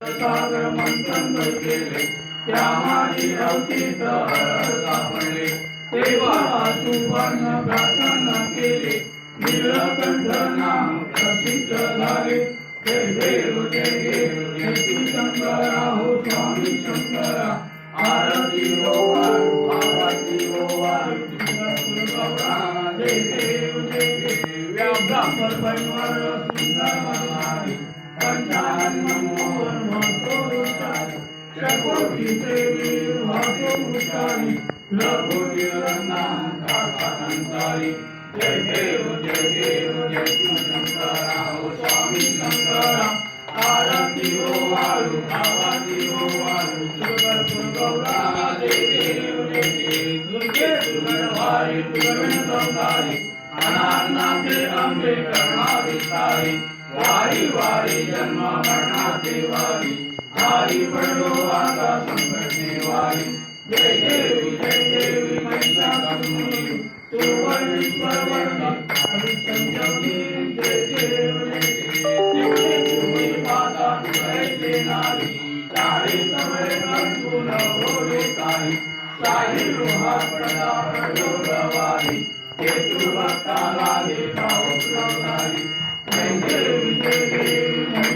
सागर मंथन केले त्या माझी अवतीत सापडले तेव्हा सुवर्ण प्रार्थना केले नीलकंठ नाम प्रसिद्ध झाले जय देव देव जय शंकरा हो स्वामी शंकरा आरती हो आरती हो गौरा जय देव जय देव व्याघ्र परिवार सुंदर मनमारी पंचानन मोहन महतो उच्चारी शकोटी देवी महतो उच्चारी लघोटी रत्ना कासानंतारी जय देव जय देव जय श्री शंकरा हो स्वामी शंकरा आरती हो वाळू आवाती हो वाळू तुळजापूर गौरा जय देव जय वारी वारी जन्म मरणाचे वारी. वारी पडलो आता संकटने वारी. जय देवी जय देवी महिषासुरी सुवर्णेश्वर वर्णी हरिश्चंद्रवनी जय देव जय देव तिकडे तुम्ही पाता तुळायचे नारी. चारी समय कंतून होले काही काही लोहात पडला पडलो गवारी Yesu bakala ni kawo kawo ni. Thank you,